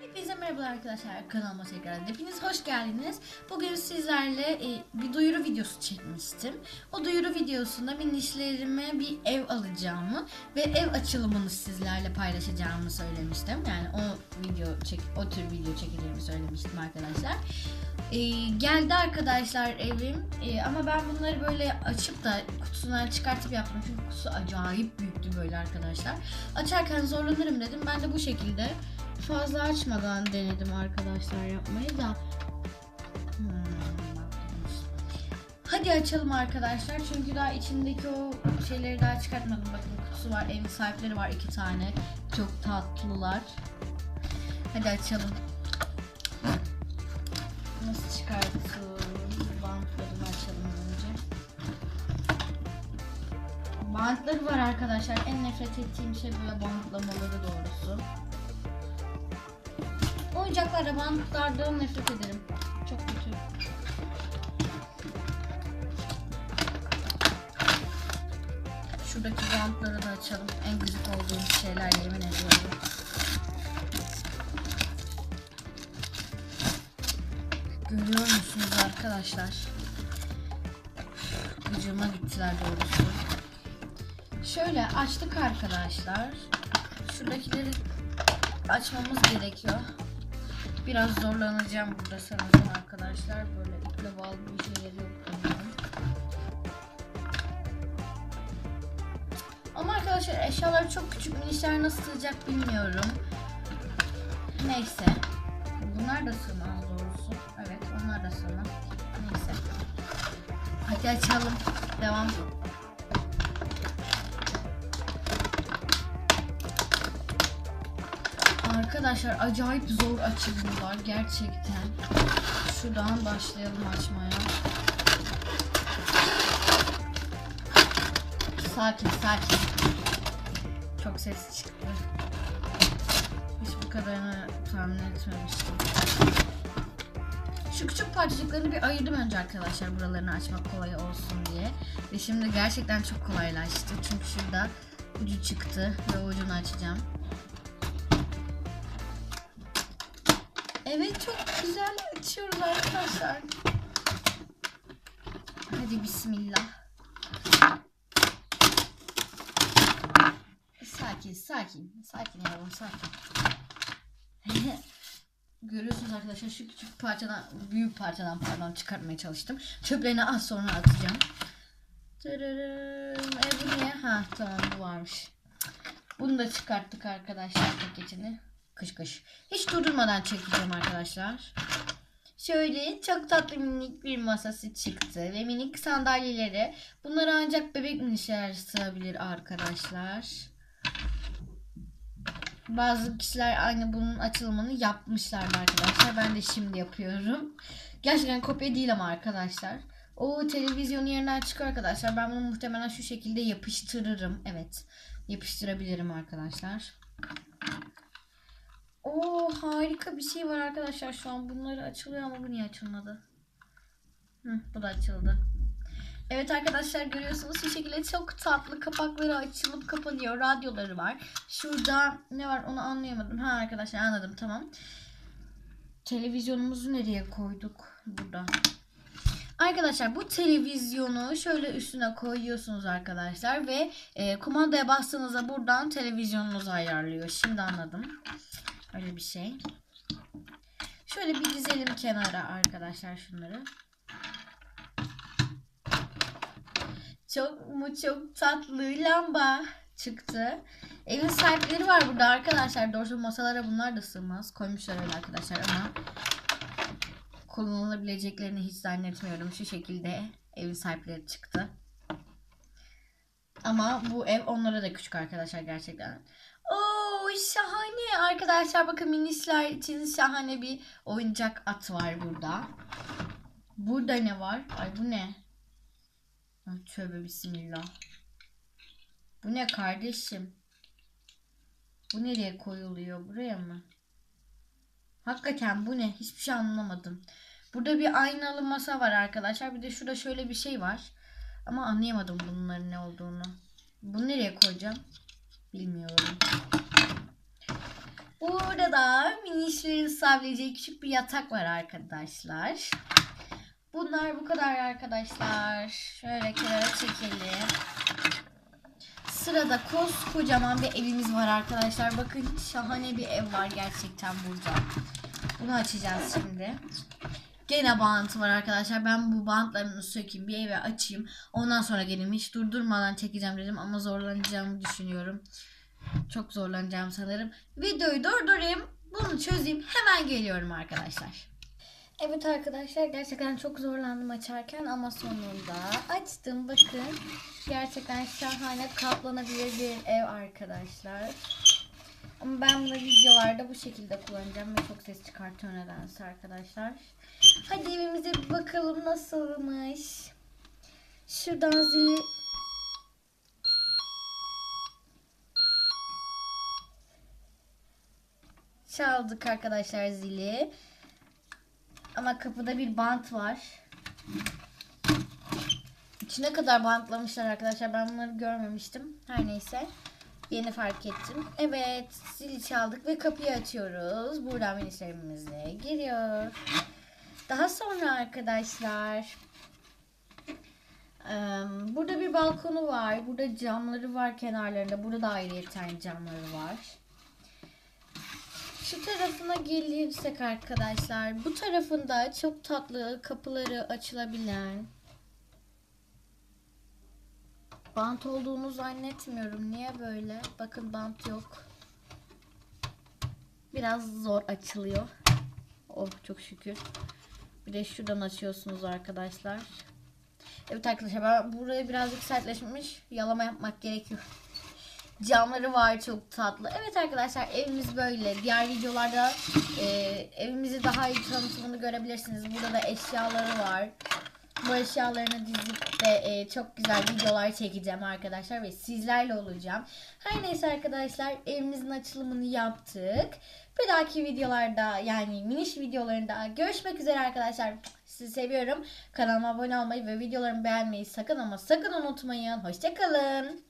Hepinize merhaba arkadaşlar kanalıma tekrar hepiniz hoş geldiniz. Bugün sizlerle e, bir duyuru videosu çekmiştim. O duyuru videosunda minişlerime bir ev alacağımı ve ev açılımını sizlerle paylaşacağımı söylemiştim. Yani o video çek o tür video çekeceğimi söylemiştim arkadaşlar. E, geldi arkadaşlar evim E, ama ben bunları böyle açıp da kutusundan çıkartıp yaptım çünkü kutusu acayip büyüktü böyle arkadaşlar. Açarken zorlanırım dedim. Ben de bu şekilde fazla açmadan denedim arkadaşlar yapmayı da. Hmm, Hadi açalım arkadaşlar çünkü daha içindeki o şeyleri daha çıkartmadım. Bakın kutusu var, evin sahipleri var iki tane. Çok tatlılar. Hadi açalım. Nasıl çıkartın? Bantlarını açalım önce. Bantları var arkadaşlar. En nefret ettiğim şey böyle bantlamaları doğrusu. Oyuncaklarla bantlardan nefret ederim. Çok kötü. Şuradaki bantları da açalım. En gıcık olduğum şeyler yemin ediyorum. Görüyor musunuz arkadaşlar? Gıcıma gittiler doğrusu. Şöyle açtık arkadaşlar. Şuradakileri açmamız gerekiyor. Biraz zorlanacağım burada sanırım arkadaşlar. Böyle bağlı bir şeyleri yok. Ama arkadaşlar eşyalar çok küçük minişler nasıl sığacak bilmiyorum. Neyse. Bunlar da sığmaz doğrusu. Evet onlar da sığmaz. Neyse. Hadi açalım. Devam. Arkadaşlar acayip zor açılımlar gerçekten. Şuradan başlayalım açmaya. Sakin sakin. Çok ses çıktı. Hiç bu kadarını tahmin etmemiştim. Şu küçük parçacıkları bir ayırdım önce arkadaşlar buralarını açmak kolay olsun diye. Ve şimdi gerçekten çok kolaylaştı. Çünkü şurada ucu çıktı ve ucunu açacağım. Evet çok güzel açıyoruz arkadaşlar. Hadi bismillah. Sakin sakin. Sakin yavrum sakin. Görüyorsunuz arkadaşlar şu küçük parçadan büyük parçadan pardon çıkartmaya çalıştım. Çöplerini az sonra atacağım. Tırırım. E bu niye? Ha tamam bu varmış. Bunu da çıkarttık arkadaşlar paketini. Kış kış. Hiç durdurmadan çekeceğim arkadaşlar. Şöyle çok tatlı minik bir masası çıktı ve minik sandalyeleri. Bunlara ancak bebek minişler sığabilir arkadaşlar. Bazı kişiler aynı bunun açılımını yapmışlardı arkadaşlar. Ben de şimdi yapıyorum. Gerçekten kopya değil ama arkadaşlar. O televizyonu yerinden çıkıyor arkadaşlar. Ben bunu muhtemelen şu şekilde yapıştırırım. Evet. Yapıştırabilirim arkadaşlar. Harika bir şey var arkadaşlar şu an. Bunları açılıyor ama bu niye açılmadı? Hı, bu da açıldı. Evet arkadaşlar görüyorsunuz şu şekilde çok tatlı kapakları açılıp kapanıyor. Radyoları var. Şurada ne var onu anlayamadım. Ha arkadaşlar anladım tamam. Televizyonumuzu nereye koyduk? Burada. Arkadaşlar bu televizyonu şöyle üstüne koyuyorsunuz arkadaşlar ve e, kumandaya bastığınızda buradan televizyonunuzu ayarlıyor. Şimdi anladım. Öyle bir şey. Şöyle bir dizelim kenara arkadaşlar şunları. Çok mu çok tatlı lamba çıktı. Evin sahipleri var burada arkadaşlar. Doğrusu masalara bunlar da sığmaz. Koymuşlar öyle arkadaşlar ama kullanılabileceklerini hiç zannetmiyorum. Şu şekilde evin sahipleri çıktı. Ama bu ev onlara da küçük arkadaşlar gerçekten. Oo şahane arkadaşlar bakın minisler için şahane bir oyuncak at var burada. Burada ne var? Ay bu ne? Ay, tövbe bismillah. Bu ne kardeşim? Bu nereye koyuluyor? Buraya mı? Hakikaten bu ne? Hiçbir şey anlamadım. Burada bir aynalı masa var arkadaşlar. Bir de şurada şöyle bir şey var. Ama anlayamadım bunların ne olduğunu. Bunu nereye koyacağım? Bilmiyorum. Burada da minişleri sığabileceği küçük bir yatak var arkadaşlar. Bunlar bu kadar arkadaşlar. Şöyle kenara çekelim. Sırada koskocaman bir evimiz var arkadaşlar. Bakın şahane bir ev var gerçekten burada. Bunu açacağız şimdi. Gene bantı var arkadaşlar. Ben bu bantlarını sökeyim. Bir eve açayım. Ondan sonra geleyim. Hiç durdurmadan çekeceğim dedim ama zorlanacağımı düşünüyorum. Çok zorlanacağım sanırım. Videoyu durdurayım. Bunu çözeyim. Hemen geliyorum arkadaşlar. Evet arkadaşlar gerçekten çok zorlandım açarken ama sonunda açtım bakın. Gerçekten şahane katlanabilir bir ev arkadaşlar. Ama ben bunu videolarda bu şekilde kullanacağım ve çok ses çıkartıyor nedense arkadaşlar. Hadi evimize bir bakalım nasılmış. Şuradan zili çaldık arkadaşlar zili. Ama kapıda bir bant var. İçine kadar bantlamışlar arkadaşlar. Ben bunları görmemiştim. Her neyse. Yeni fark ettim. Evet. Zili çaldık ve kapıyı açıyoruz. Buradan minişlerimizle giriyor. Daha sonra arkadaşlar. em, Burada bir balkonu var. Burada camları var kenarlarında. Burada da ayrıyeten camları var. Şu tarafına gelirsek arkadaşlar. Bu tarafında çok tatlı kapıları açılabilen bant olduğunu zannetmiyorum. Niye böyle? Bakın bant yok. Biraz zor açılıyor. Oh çok şükür. Bir de şuradan açıyorsunuz arkadaşlar. Evet arkadaşlar ben buraya birazcık sertleşmiş. Yalama yapmak gerekiyor. Camları var çok tatlı. Evet arkadaşlar evimiz böyle. Diğer videolarda e, evimizi daha iyi tanıtımını görebilirsiniz. Burada da eşyaları var. Bu eşyalarını dizip de e, çok güzel videolar çekeceğim arkadaşlar ve sizlerle olacağım. Her neyse arkadaşlar evimizin açılımını yaptık. Bir dahaki videolarda yani miniş videolarında görüşmek üzere arkadaşlar. Sizi seviyorum. Kanalıma abone olmayı ve videolarımı beğenmeyi sakın ama sakın unutmayın. Hoşçakalın.